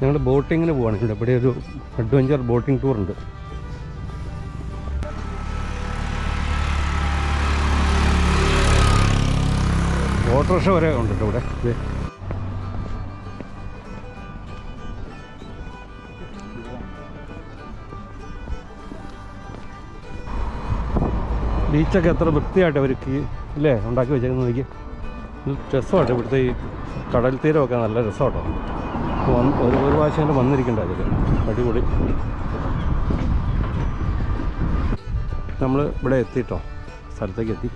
ഞങ്ങൾ ബോട്ടിങ്ങിന് പോവാണ് ഇവിടെ. ഒരു അഡ്വഞ്ചർ ബോട്ടിംഗ് ടൂർ ഉണ്ട്. ഓട്ടോറിക്ഷ വരെ ഉണ്ട് ഇവിടെ. ബീച്ചൊക്കെ എത്ര വൃത്തിയായിട്ട് അവർക്ക് ഇല്ലേ ഉണ്ടാക്കി വെച്ചേക്കുന്നത് നോക്കി ഇത് രസമായിട്ട് ഇവിടുത്തെ ഈ കടൽ തീരമൊക്കെ നല്ല രസമാട്ടോ. വന്ന് ഒരു ഒരു പ്രാവശ്യം തന്നെ വന്നിരിക്കേണ്ട അതിൽ അടിപൊളി. നമ്മൾ ഇവിടെ എത്തിട്ടോ? സ്ഥലത്തേക്ക് എത്തി.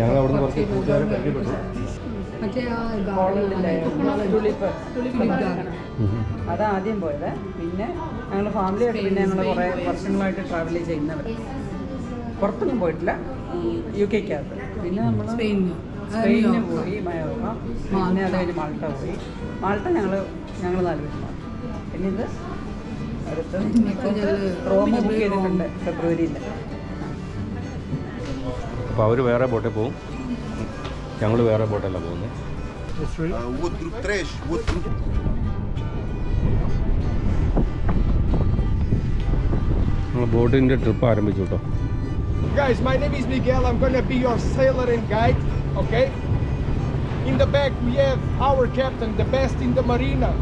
ഞങ്ങൾ അവിടെ നിന്ന് കുറച്ച് കൂട്ടുകാരെ പരിചയപ്പെട്ടു. അതാദ്യം പോയത്. പിന്നെ ഞങ്ങൾ ഫാമിലിയായിട്ട് പിന്നെ ഞങ്ങൾ കുറേ വർഷങ്ങളായിട്ട് ട്രാവൽ ചെയ്യുന്നവർ പുറത്തൊന്നും പോയിട്ടില്ല. യു കെക്കകത്ത് പിന്നെ നമ്മൾ സ്പെയിനിന് സ്പെയിനിന് പോയി മയോർക്ക. പിന്നെ അത് കഴിഞ്ഞ് മാൾട്ട പോയി. മാൾട്ട ഞങ്ങൾ ഞങ്ങൾ നാല് പേര് മാറി. പിന്നെ ഇത് അടുത്ത് റോമ ബുക്ക് ചെയ്തിട്ടുണ്ട് ഫെബ്രുവരിയിൽ. അപ്പോൾ അവർ വേറെ ബോട്ടിൽ പോവും. ഞങ്ങൾ വേറെ ബോട്ടല്ല പോകുന്നത് ബോട്ടിന്റെ Woodgroup 3, Woodgroup ബോട്ടിന്റെ ട്രിപ്പ് ആരംഭിച്ചു കേട്ടോ. Guys, my name is Miguel. I'm gonna be your sailor and guide, okay? In the back, we have our captain, the best in the marina,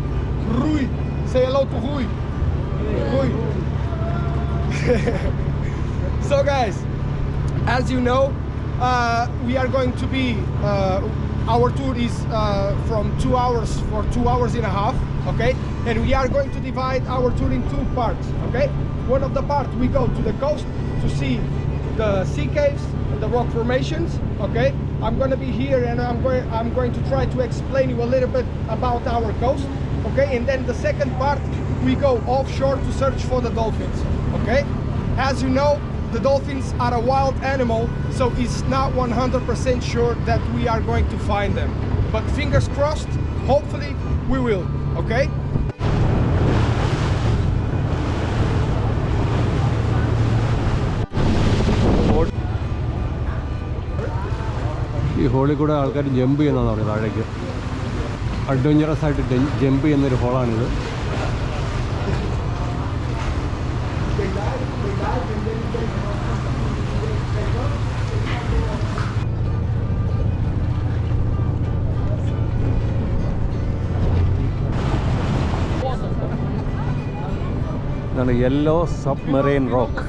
Rui. Say hello to Rui. Rui. so, guys, as you know, uh, we are going to be. Uh, our tour is uh, from two hours for two hours and a half, okay? And we are going to divide our tour in two parts, okay? One of the parts we go to the coast to see the sea caves the rock formations, okay? I'm going to be here and I'm going I'm going to try to explain you a little bit about our coast, okay? And then the second part we go offshore to search for the dolphins, okay? As you know, the dolphins are a wild animal, so it's not 100% sure that we are going to find them. But fingers crossed, hopefully we will, okay? ഹോളിൽ കൂടെ ആൾക്കാർ jump ചെയ്യുന്നതാണ് പറയുന്നത് താഴേക്ക്. Adventurous ആയിട്ട് jump ചെയ്യുന്നൊരു ഹോളാണിത്. Yellow submarine rock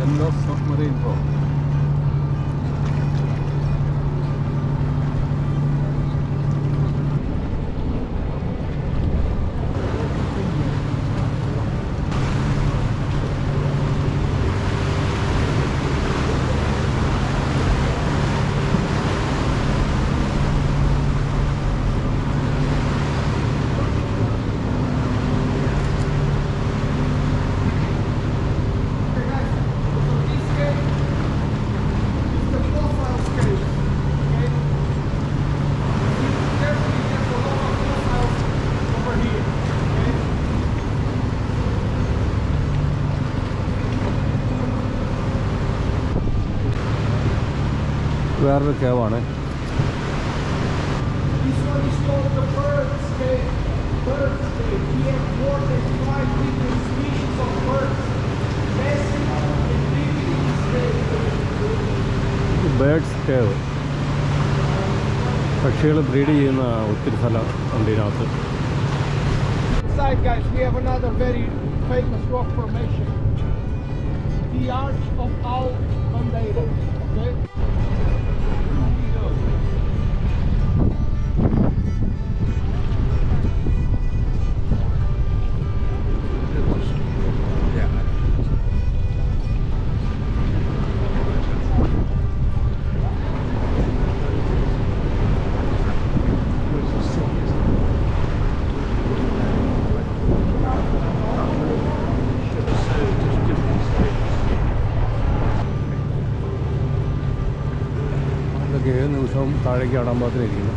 yellow submarine rock this cave. Birds cave പക്ഷികൾ breed ചെയ്യുന്ന ഒത്തിരി സ്ഥലം ഉണ്ട് ഇതിനകത്ത്. Okay? ഏത് നിമിഷവും താഴേക്ക് ആടാൻ പാകത്തിലിരിക്കുന്നു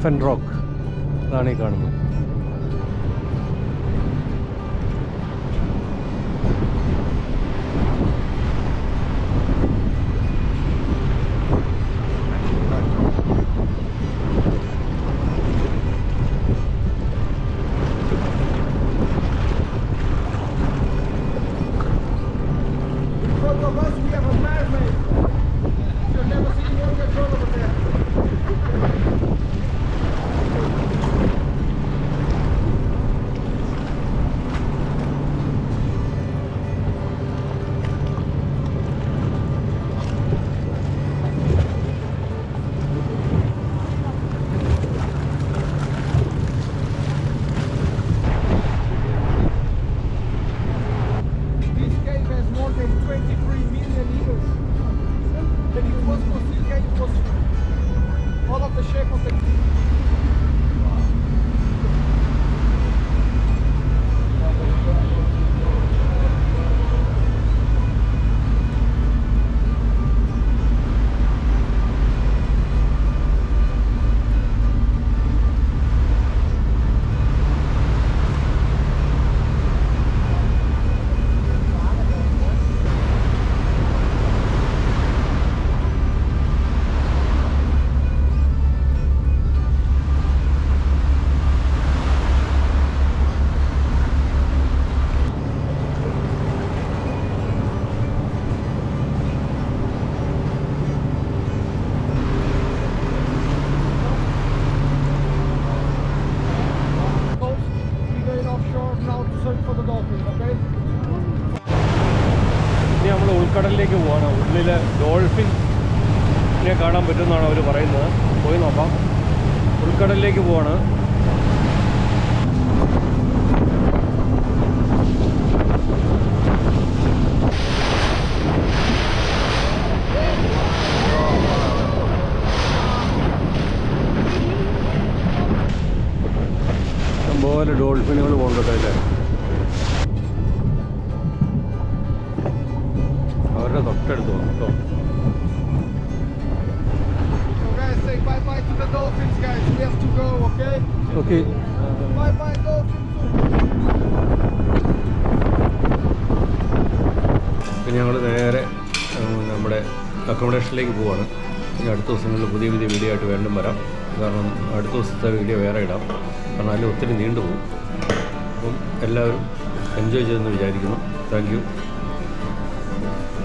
എലഫന്റ് റോക്ക് അതാണ് ഈ കാണുന്നത്. ഉൾക്കടലിലേക്ക് പോവാണ്. ഉള്ളിൽ ഡോൾഫിനെ കാണാൻ പറ്റുമെന്നാണ് അവർ പറയുന്നത്. പോയി നോക്കാം. ഉൾക്കടലിലേക്ക് പോവാണ്. ഇഷ്ടംപോലെ ഡോൾഫിനുകൾ പോകുന്നുണ്ട് അല്ലേ have തൊട്ടടുത്ത് വന്നു കേട്ടോ. ഓക്കെ. പിന്നെ ഞങ്ങൾ നേരെ നമ്മുടെ അക്കോമഡേഷനിലേക്ക് പോവാണ്. ഇനി അടുത്ത ദിവസങ്ങളിൽ പുതിയ പുതിയ വീഡിയോ ആയിട്ട് വീണ്ടും വരാം. കാരണം അടുത്ത ദിവസത്തെ വീഡിയോ വേറെ ഇടാം. കാരണം അതിൽ ഒത്തിരി നീണ്ടുപോകും. അപ്പം എല്ലാവരും എൻജോയ് ചെയ്തെന്ന് വിചാരിക്കുന്നു. താങ്ക്